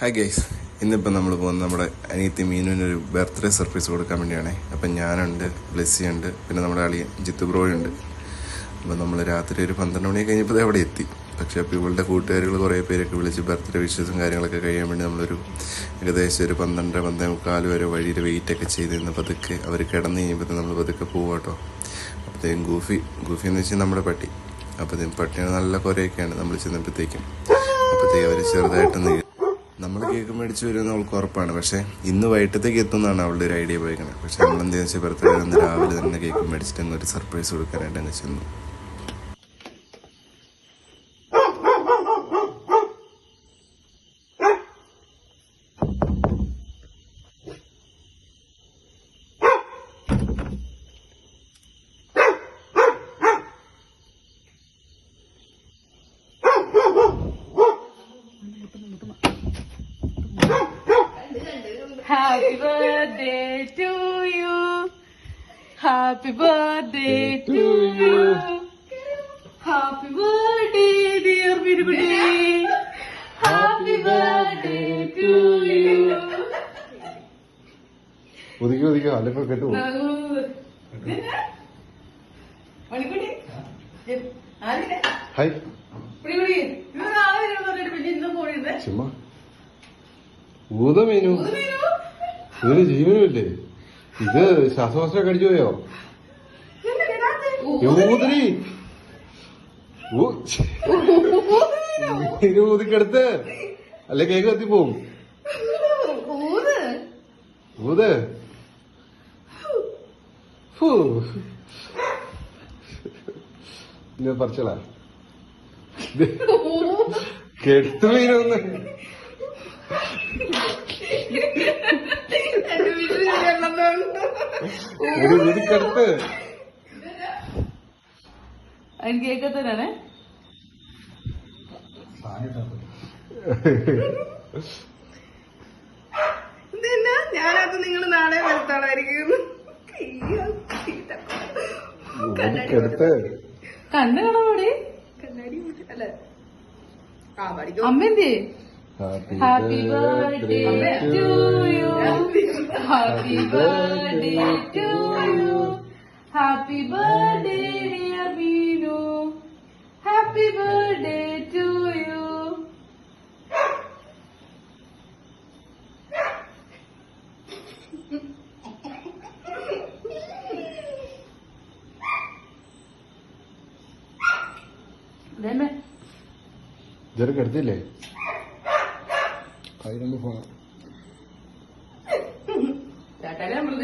Hi guys ഇന്നിപ്പോൾ നമ്മൾ പോകുന്നത് നമ്മുടെ അനിയത്തി മീനുവിന് ഒരു ബർത്ത്ഡേ സർപ്രൈസ് കൊടുക്കാൻ വേണ്ടിയാണ്. അപ്പം ഞാനുണ്ട് ബ്ലെസ്സി ഉണ്ട് പിന്നെ നമ്മുടെ അളിയൻ ജിത്തു ബ്രോയ് ഉണ്ട്. അപ്പം നമ്മൾ രാത്രി ഒരു പന്ത്രണ്ട് മണി കഴിഞ്ഞപ്പോൾ അവിടെ എത്തി. പക്ഷേ അപ്പോൾ ഇവളുടെ കൂട്ടുകാരികൾ കുറേ പേരൊക്കെ വിളിച്ച് ബർത്ത്ഡേ വിഷസും കാര്യങ്ങളൊക്കെ കഴിയാൻ വേണ്ടി നമ്മളൊരു ഏകദേശം ഒരു പന്ത്രണ്ട് പന്ത്രണ്ട് മുക്കാൽ വരെ വഴിയിൽ വെയിറ്റ് ഒക്കെ ചെയ്ത് നിന്ന് പതുക്കെ അവർ കിടന്ന് കഴിയുമ്പോൾ നമ്മൾ പതുക്കെ പോവാട്ടോ അപ്പോഴത്തേക്കും ഗൂഫി ഗൂഫി എന്ന് വെച്ചാൽ നമ്മുടെ പട്ടി. അപ്പോഴത്തേക്കും പട്ടിയാണ് നല്ല കുറേയൊക്കെയാണ് നമ്മൾ ചെന്നപ്പോഴത്തേക്കും. അപ്പോഴത്തേക്കും അവർ ചെറുതായിട്ടൊന്ന് നമ്മൾ കേക്ക് മേടിച്ച് വരുമെന്ന് അവൾക്ക് ഉറപ്പാണ്. പക്ഷേ ഇന്ന് വൈകിട്ടത്തേക്ക് എത്തുന്നതാണ് അവളുടെ ഒരു ഐഡിയ പോയിക്കണേ. പക്ഷേ നമ്മൾ എന്താ വെച്ചാൽ ബർത്ത്ഡേ രാവിലെ തന്നെ കേക്ക് മേടിച്ചിട്ട് ഒരു സർപ്രൈസ് കൊടുക്കാനായിട്ട് തന്നെ ചെന്നു. Happy birthday to you. Happy birthday to you. Happy birthday, dear Bidugudu. Happy birthday to you. ഒതുക്കി ഒതുക്കി അല്ലെങ്കിൽ കേട്ടു മണിക്കുട്ടി ഹായ് ചുമ്മാ ഊത മീനു ഇതിന് ജീവനുമില്ലേ? ഇത് ശ്വാസകോശ കടിച്ചു പോയോ ഊതിരി ഊതിക്കെടുത്ത്. അല്ലെ കേക്ക് കത്തിപ്പോവും? ഊത്. ഇനി പറിച്ചോളാ. കെട്ടു മീനൊന്ന് ഒരു ഊതിക്കെടുത്ത് അതിന് ഞാനത് നിങ്ങൾ നാളെ വരുത്താളായിരിക്കും കണ്ണ് കണ്ണാടി അല്ല. അമ്മ എന്തേ happy birthday to you happy birthday to you happy birthday dear Beenu happy birthday to you ഇതന്നെ ഇതൊരു കെടുത്തില്ലേ രണ്ട് ഫോൺ ചേട്ടാനെ നമ്മൾ